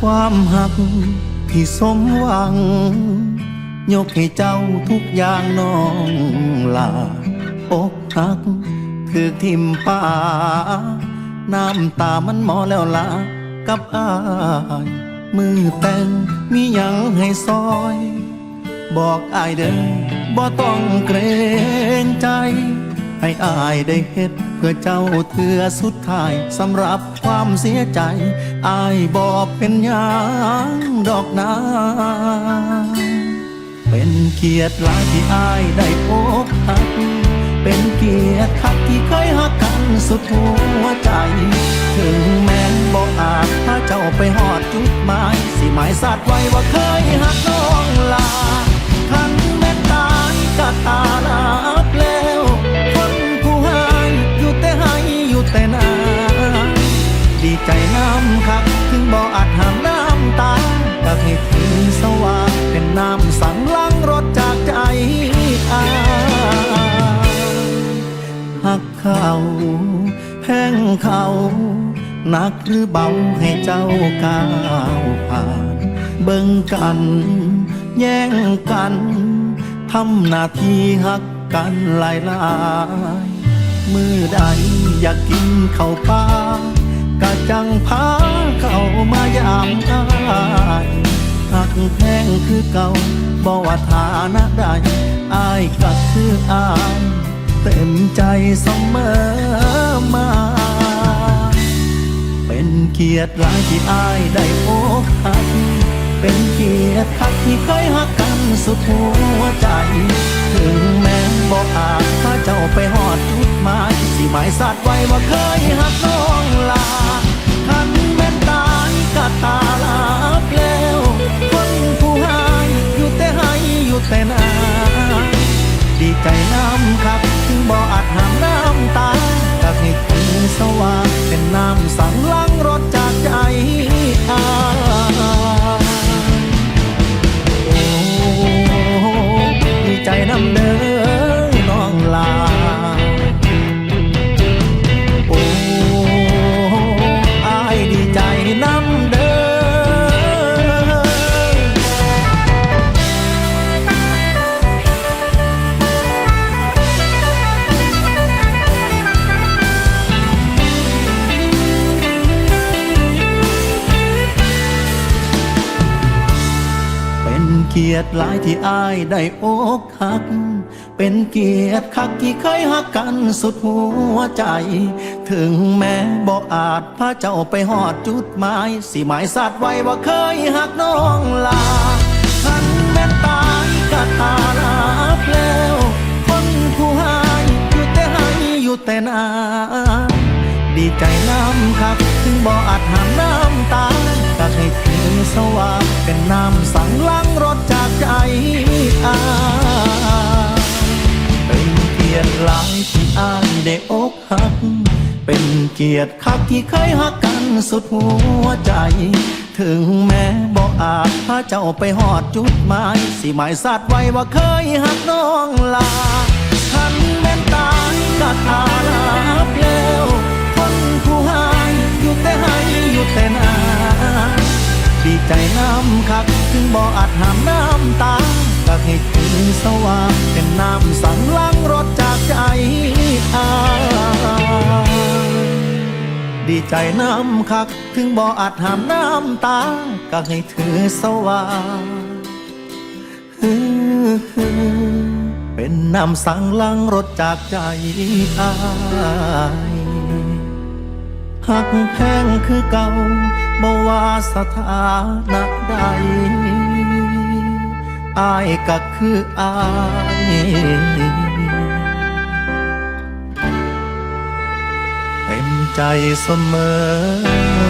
ความหักที่สมหวัง ยกให้เจ้าทุกอย่างน้องลาอกหัก คือทิมป่า น้ำตามันหมอแล้วลากับอายมือแต่งมีหยังให้ซอย บอกอายเด้อบ่ต้องเกรง ให้อายได้เฮ็ด เพื่อเจ้าเถือสุดท้ายสำหรับความเสียใจ อายบอกเป็นหยังดอกนาเป็นเกียรติหลายที่อายได้พบหักเป็นเกียรติคักที่เคยหักกันสุดหัวใจ ถึงแม้นบอกอาจถ้าเจ้าไปหอดจุดหมาย สิหมายสัตว์ไว้ว่าเคยหักน้อง เขาหนักหรือเบาให้เจ้าก้าวผ่าน เบิ่งกัน แย่งกันทำหน้าที่หักกันหลายลายมือใดอยากกินข้าวปลากะจังพาเข้ามายามอายหักแพงคือเก่าบ่ว่าฐานะใดอายก็คืออาย เต็มใจเสมอ กียรติหลายที่อายได้พบหักเป็นเกียรติคักที่เคยหักกันสุดหัวใจ ถึงแม้บอกอาจถ้าเจ้าไปหอดจุดหมายสิหมายสัตว์ไว้ว่าเคยหักน้องลาคันแม่นตายก็ตาลาบแล้ว คนผู้ให้อยู่แต่ให้อยู่แต่นา ดีใจน้ำครับถึงบ่อาจหามน้ำตา ก็ให้ถึงสว่างเป็นน้ำสั่งล้างรถจากใจอาโอ้ดีใจน้ำเด้อ ยรติหลายที่อายได้อกหัก เป็นเกียรติคักที่เคยหักกันสุดหัวใจ ถึงแม้บอกอาจพาเจ้าไปหอดจุดหมาย สิหมายสัตว์ไว้ว่าเคยหักน้องลาทันแม่ตายก็ตาลาแล้วคนผู้ให้อยู่แต่ให้อยู่แต่นาดีใจน้ำคัก ถึงบ่อาจห้ามน้ำตาก็ให้ สว่างเป็นน้ำสั่งล้างรถจากใจอาเป็นเกียรติหลายที่อายได้อกหัก เป็นเกียรติคักที่เคยหักกันสุดหัวใจ ถึงแม้บ่อาจพาเจ้าไปหอดจุดหมาย สิหมายสัตว์ไว้ว่าเคยหักน้องลาทันแม่นตายก็ตาลาบแล้วคนผู้ให้อยู่แต่ให้อยู่แต่นา ดีใจน้ำคัก ถึงบ่ออาจหามน้ำตาก็ให้ถึงสว่างเป็นน้ำสั่งล้างรถจากใจอายดีใจน้ำคัก ถึงบ่ออาจหามน้ำตาก็ให้ถือสว่างเป็นน้ำสั่งล้างรถจากใจอาย หักแพงคือเก่าบ่ว่าสถานะใดอายก็คืออายเต็มใจเสมอ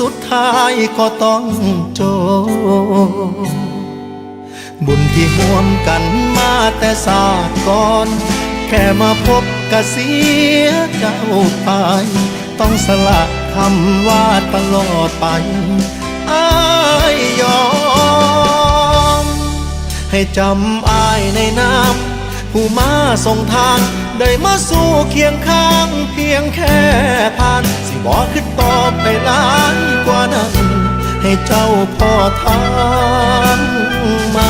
สุดท้ายก็ต้องจบบุญที่ห่วมกันมาแต่ศาสตร์ก่อน แค่มาพบกะเสียเจ้าไปต้องสละคำว่าตลอดไปอายยอม ให้จำอายในน้ำผู้มาส่งทาง ได้มาสู่เคียงข้างเพียงแค่ผ่าน บอกขึ้นต่อไปหลายกว่านั้น ให้เจ้าพ่อทางใหม่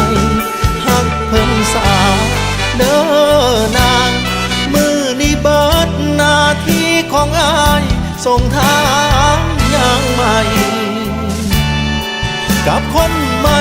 หักเพิ่มสาเด้อนางมือนี้เบิดหน้าที่ของอายส่งทางอย่างใหม่ กับคนใหม่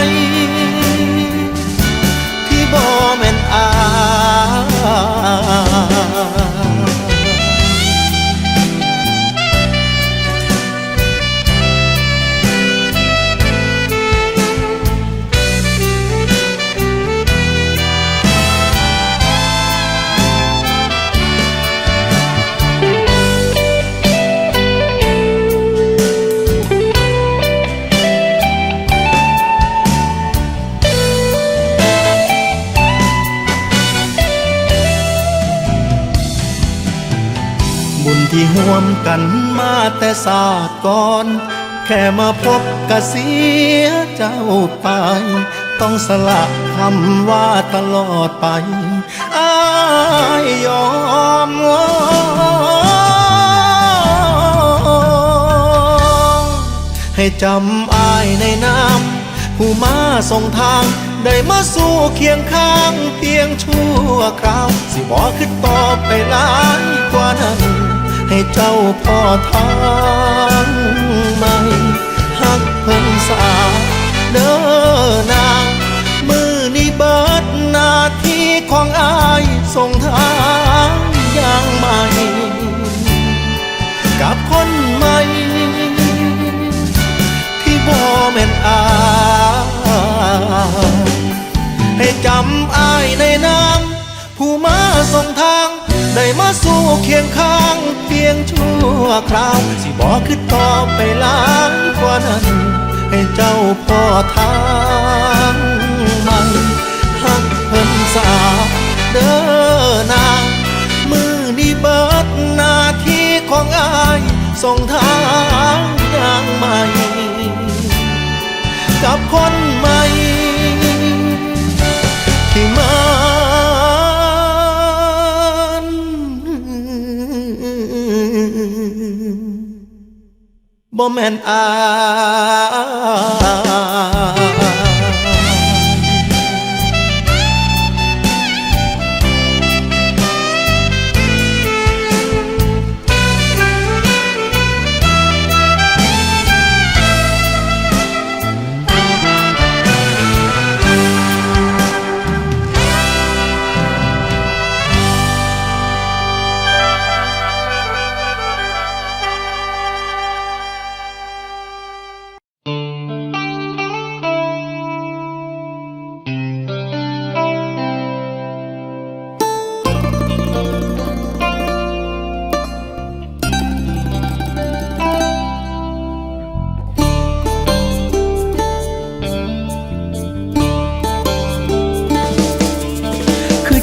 ที่ห่วมกันมาแต่ศาสตร์ก่อน แค่มาพบกะเสียเจ้าไป ต้องสละคำว่าตลอดไปอายยอมให้จำอายในน้ำผู้มาส่งทางได้มาสู่เคียงข้างเพียงชั่วคราว สิบอกขึ้นต่อไปหลายกว่านั้น ให้เจ้าพ่อทางใหม่หักเพิ่งสาเด้อนางมือนี้เบิดหน้าที่ของอายส่งทางอย่างใหม่ กับคนใหม่ที่บ่แม่นอายให้จำอายในน้ำผู้มาส่งทาง ได้มาสู่เคียงข้าง เพียงชั่วคราว สิบอกคือต่อไปล้างกว่านั้น ให้เจ้าพ่อทา บ่แม่นอาย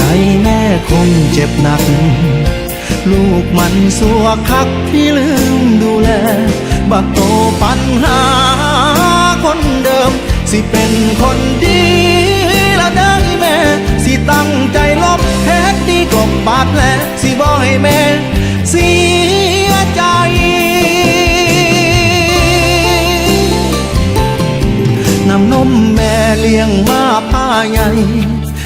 ใจแม่คงเจ็บหนัก ลูกมันสัวคักที่ลืมดูแล บักโตปัญหาคนเดิม สิเป็นคนดีละได้แม่ สิตั้งใจลบแค่ดีกบปาดแผลสิบ่ให้แม่เสียใจน้ำนมแม่เลี้ยงมาผ้าใหญ่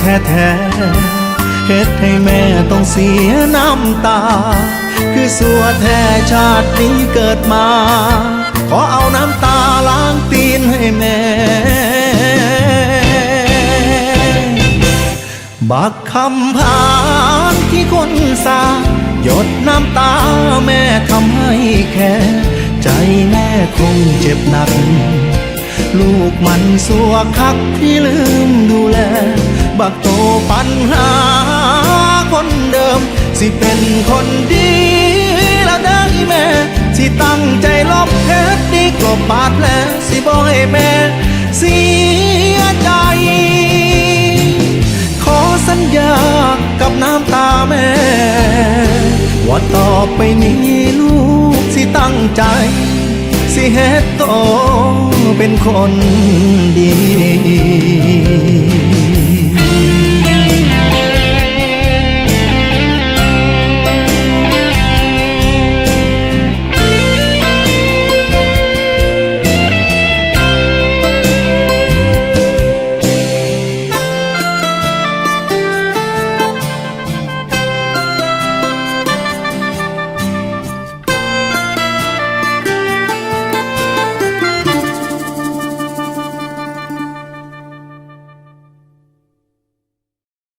แท้ๆเหตุให้แม่ต้องเสียน้ำตา คือสัวแท้ชาตินี้เกิดมา ขอเอาน้ำตาล้างตีนให้แม่ บักคำพานที่คนสาหยดน้ำตาแม่ทำให้แค่ใจแม่คงเจ็บหนัก ลูกมันสัวคักที่ลืมดูแล บักโตปัญหาคนเดิม สิเป็นคนดีและได้แม่ สิตั้งใจลบเพชรดีกลบบาดแผลสิบ่ให้แม่เสียใจ ขอสัญญากับน้ำตาแม่ ว่าต่อไปนี้ลูกสิตั้งใจ สิเฮ็ดโตเป็นคนดี